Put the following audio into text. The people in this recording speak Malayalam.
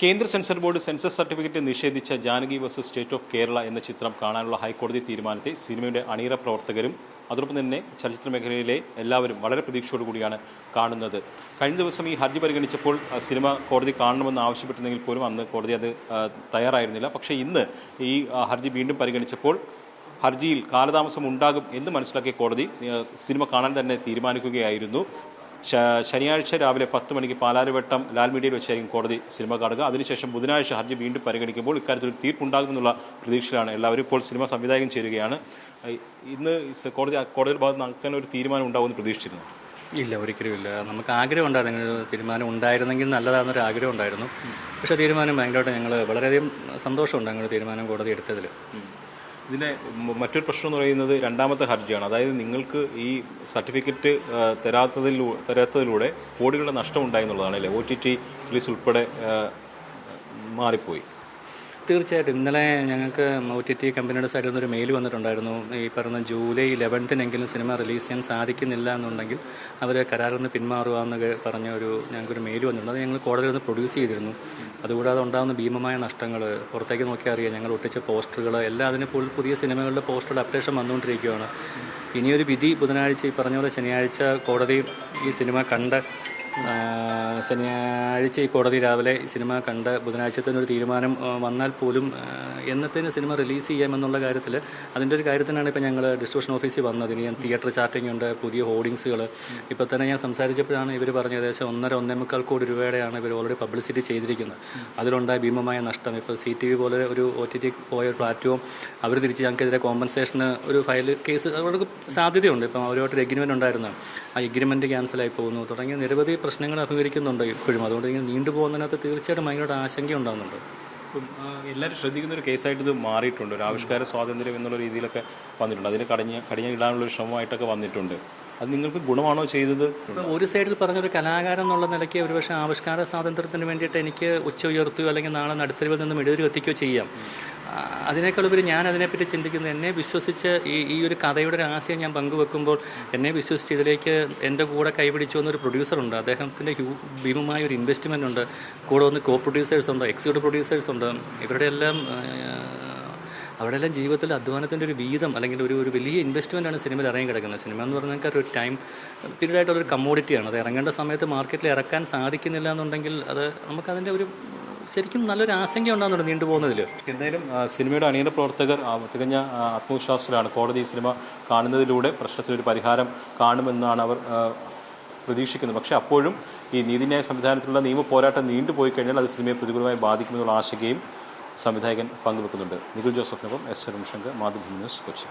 കേന്ദ്ര സെൻസർ ബോർഡ് സെൻസർ സർട്ടിഫിക്കറ്റ് നിഷേധിച്ച Janaki versus state of Kerala എന്ന ചിത്രം കാണാനുള്ള ഹൈക്കോടതി തീരുമാനത്തെ സിനിമയുടെ അണിയറ പ്രവർത്തകരും അതോടൊപ്പം തന്നെ ചലച്ചിത്ര മേഖലയിലെ എല്ലാവരും വളരെ പ്രതീക്ഷയോടു കൂടിയാണ് കാണുന്നത്. കഴിഞ്ഞ ദിവസം ഈ ഹർജി പരിഗണിച്ചപ്പോൾ സിനിമ കോടതി കാണണമെന്ന് ആവശ്യപ്പെട്ടിരുന്നെങ്കിൽ പോലും അന്ന് കോടതി അത് തയ്യാറായിരുന്നില്ല. പക്ഷേ ഇന്ന് ഈ ഹർജി വീണ്ടും പരിഗണിച്ചപ്പോൾ ഹർജിയിൽ കാലതാമസം ഉണ്ടാകും എന്ന് മനസ്സിലാക്കിയ കോടതി സിനിമ കാണാൻ തന്നെ തീരുമാനിക്കുകയായിരുന്നു. ശനിയാഴ്ച രാവിലെ പത്ത് മണിക്ക് പാലാരിവട്ടം ലാൽ മീഡിയയിൽ വെച്ചായിരിക്കും കോടതി സിനിമ കാണുക. അതിനുശേഷം ബുധനാഴ്ച ഹർജി വീണ്ടും പരിഗണിക്കുമ്പോൾ ഇക്കാര്യത്തിൽ ഒരു തീർപ്പുണ്ടാകുമെന്നുള്ള പ്രതീക്ഷയിലാണ് എല്ലാവരും ഇപ്പോൾ സിനിമ സംവിധായകൻ ചേരുകയാണ്. ഇന്ന് കോടതി കോടതിയുടെ ഭാഗത്ത് നിന്ന് അങ്ങനെ ഒരു തീരുമാനം ഉണ്ടാകുമെന്ന് പ്രതീക്ഷിച്ചിരുന്നു. ഇല്ല ഒരിക്കലും ഇല്ല. നമുക്ക് ആഗ്രഹം ഉണ്ടായിരുന്നു ഒരു തീരുമാനം ഉണ്ടായിരുന്നെങ്കിൽ നല്ലതാണെന്നൊരു ആഗ്രഹം ഉണ്ടായിരുന്നു. പക്ഷേ തീരുമാനം ഭയങ്കരമായിട്ട് ഞങ്ങൾ വളരെയധികം സന്തോഷമുണ്ട് അങ്ങനെ തീരുമാനം കോടതി എടുത്തതിൽ മ- മറ്റൊരു പ്രശ്നം എന്ന് പറയുന്നത് രണ്ടാമത്തെ ഹർജിയാണ്. അതായത് നിങ്ങൾക്ക് ഈ സർട്ടിഫിക്കറ്റ് തരാത്തതിലൂ തരാത്തതിലൂടെ കോടികളുടെ നഷ്ടം ഉണ്ടായി എന്നുള്ളതാണ് അല്ലേ? ഒ ടി ടി റിലീസ് ഉൾപ്പെടെ മാറിപ്പോയി. തീർച്ചയായിട്ടും. ഇന്നലെ ഞങ്ങൾക്ക് ഒ ടി ടി കമ്പനിയുടെ സൈഡിൽ നിന്നൊരു മെയിൽ വന്നിട്ടുണ്ടായിരുന്നു. ഈ പറയുന്ന ജൂലൈ ഇലവൻത്തിനെങ്കിലും സിനിമ റിലീസ് ചെയ്യാൻ സാധിക്കുന്നില്ല എന്നുണ്ടെങ്കിൽ അവർ കരാറിൽ നിന്ന് പിന്മാറുക എന്ന് പറഞ്ഞ ഒരു ഞങ്ങൾക്കൊരു മെയിൽ വന്നിട്ടുണ്ട്. അത് ഞങ്ങൾ കോടതിയിൽ നിന്ന് പ്രൊഡ്യൂസ് ചെയ്തിരുന്നു. അതുകൂടാതെ ഉണ്ടാകുന്ന ഭീമമായ നഷ്ടങ്ങൾ പുറത്തേക്ക് നോക്കിയാൽ അറിയാം. ഞങ്ങൾ ഒട്ടിച്ച പോസ്റ്ററുകൾ എല്ലാം അതിന് പുതിയ സിനിമകളുടെ പോസ്റ്ററുടെ അപ്ഡേഷൻ വന്നുകൊണ്ടിരിക്കുകയാണ്. ഇനിയൊരു വിധി ബുധനാഴ്ച ഈ പറഞ്ഞ പോലെ ശനിയാഴ്ച കോടതി ഈ സിനിമ കണ്ട് ശനിയാഴ്ച ഈ കോടതി രാവിലെ സിനിമ കണ്ട് ബുധനാഴ്ചത്തിന് ഒരു തീരുമാനം വന്നാൽ പോലും എന്നത്തേന് സിനിമ റിലീസ് ചെയ്യാമെന്നുള്ള കാര്യത്തിൽ അതിന്റെ ഒരു കാര്യത്തിനാണ് ഇപ്പോൾ ഞങ്ങൾ ഡിസ്ട്രിബ്യൂഷൻ ഓഫീസിൽ വന്നത്. ഇനി തിയേറ്റർ ചാർട്ടിംഗ് ഉണ്ട് പുതിയ ഹോർഡിങ്സുകൾ ഇപ്പോൾ തന്നെ ഞാൻ സംസാരിച്ചപ്പോഴാണ് ഇവർ പറഞ്ഞ ഏകദേശം ഒന്നര ഒന്നേ മുക്കാൽ കോടി രൂപയുടെയാണ് ഇവർ ഓൾറെഡി പബ്ലിസിറ്റി ചെയ്തിരിക്കുന്നത്. അതിലുണ്ടായ ഭീമമായ നഷ്ടം. ഇപ്പോൾ സി ടി വി പോലെ ഒരു ഒ ടി ടി പോയ പ്ലാറ്റ്ഫോം അവർ തിരിച്ച് ഞങ്ങൾക്കെതിരെ കോമ്പൻസേഷന് ഒരു ഫയൽ കേസ് അവർക്ക് സാധ്യതയുണ്ട്. ഇപ്പം അവരുമായിട്ടൊരു എഗ്രിമെന്റ് ഉണ്ടായിരുന്നു. ആ എഗ്രിമെന്റ് ക്യാൻസലായി പോകുന്നു. തുടങ്ങിയ നിരവധി പ്രശ്നങ്ങൾ അഭിമുഖീകരിക്കുന്നുണ്ട് ഇപ്പോഴും. അതുകൊണ്ട് ഇങ്ങനെ നീണ്ടുപോകുന്നതിനകത്ത് തീർച്ചയായിട്ടും ഭയങ്കരമായിട്ട് ആശങ്ക ഉണ്ടാകുന്നുണ്ട്. എല്ലാവരും ശ്രദ്ധിക്കുന്ന ഒരു കേസായിട്ട് ഇത് മാറിയിട്ടുണ്ട്. ഒരു ആവിഷ്കാര സ്വാതന്ത്ര്യം എന്നുള്ള രീതിയിലൊക്കെ വന്നിട്ടുണ്ട്. അതിന് കടിഞ്ഞ കടിഞ്ഞ ഇടാനുള്ള ഒരു ശ്രമമായിട്ടൊക്കെ വന്നിട്ടുണ്ട്. അത് നിങ്ങൾക്ക് ഗുണമാണോ ചെയ്തത്? ഒരു സൈഡിൽ പറഞ്ഞൊരു കലാകാരൻ എന്നുള്ള നിലയ്ക്ക് ഒരുപക്ഷെ ആവിഷ്കാര സ്വാതന്ത്ര്യത്തിന് വേണ്ടിയിട്ട് എനിക്ക് ഉച്ച ഉയർത്തുകയോ അല്ലെങ്കിൽ നാളെ നടുത്തരിവിൽ നിന്ന് മെഴുതിരി എത്തിക്കുകയോ ചെയ്യാം. അതിനേക്കാളുപരി ഞാൻ അതിനെപ്പറ്റി ചിന്തിക്കുന്നത് എന്നെ വിശ്വസിച്ച് ഈ ഈ ഒരു കഥയുടെ ഒരു ആശയം ഞാൻ പങ്കുവെക്കുമ്പോൾ എന്നെ വിശ്വസിച്ച് ഇതിലേക്ക് എന്റെ കൂടെ കൈപിടിച്ചു വന്നൊരു പ്രൊഡ്യൂസറുണ്ട് അദ്ദേഹത്തിന്റെ ഹ്യൂ ഭീമമായ ഒരു ഇൻവെസ്റ്റ്മെന്റ് ഉണ്ട്. കൂടെ വന്ന് കോ പ്രൊഡ്യൂസേഴ്സ് ഉണ്ട് എക്സിക്യൂട്ടീവ് പ്രൊഡ്യൂസേഴ്സ് ഉണ്ട്. ഇവരുടെ എല്ലാം അവരുടെ എല്ലാം ജീവിതത്തിൽ അധ്വാനത്തിന്റെ ഒരു വീതം അല്ലെങ്കിൽ ഒരു ഒരു വലിയ ഇൻവെസ്റ്റ്മെന്റ് ആണ് സിനിമയിൽ ഇറങ്ങി കിടക്കുന്നത്. സിനിമ എന്ന് പറഞ്ഞാൽ ഒരു ടൈം പീരീഡ് ആയിട്ടുള്ള ഒരു കമ്മോഡിറ്റിയാണ് അത് ഇറങ്ങേണ്ട സമയത്ത് മാർക്കറ്റിൽ ഇറക്കാൻ സാധിക്കുന്നില്ല എന്നുണ്ടെങ്കിൽ അത് നമുക്കതിന്റെ ഒരു ശരിക്കും നല്ലൊരു ആശങ്ക ഉണ്ടാകുന്നുണ്ട് നീണ്ടുപോകുന്നതിൽ എന്തായാലും സിനിമയുടെ അണിയറ പ്രവർത്തകർ തികഞ്ഞ ആത്മവിശ്വാസത്തിലാണ് കോടതി സിനിമ കാണുന്നതിലൂടെ പ്രശ്നത്തിനൊരു പരിഹാരം കാണുമെന്നാണ് അവർ പ്രതീക്ഷിക്കുന്നത്. പക്ഷേ അപ്പോഴും ഈ നീതിന്യായ സംവിധാനത്തിലുള്ള നിയമ പോരാട്ടം നീണ്ടുപോയി കഴിഞ്ഞാൽ അത് സിനിമയെ പ്രതികൂലമായി ബാധിക്കുമെന്നുള്ള ആശങ്കയും സംവിധായകൻ പങ്കുവെക്കുന്നുണ്ട്. നിഖിൽ ജോസഫിനൊപ്പം എസ് ശരൺ ശങ്കർ മാതൃഭൂമി ന്യൂസ് കൊച്ചി.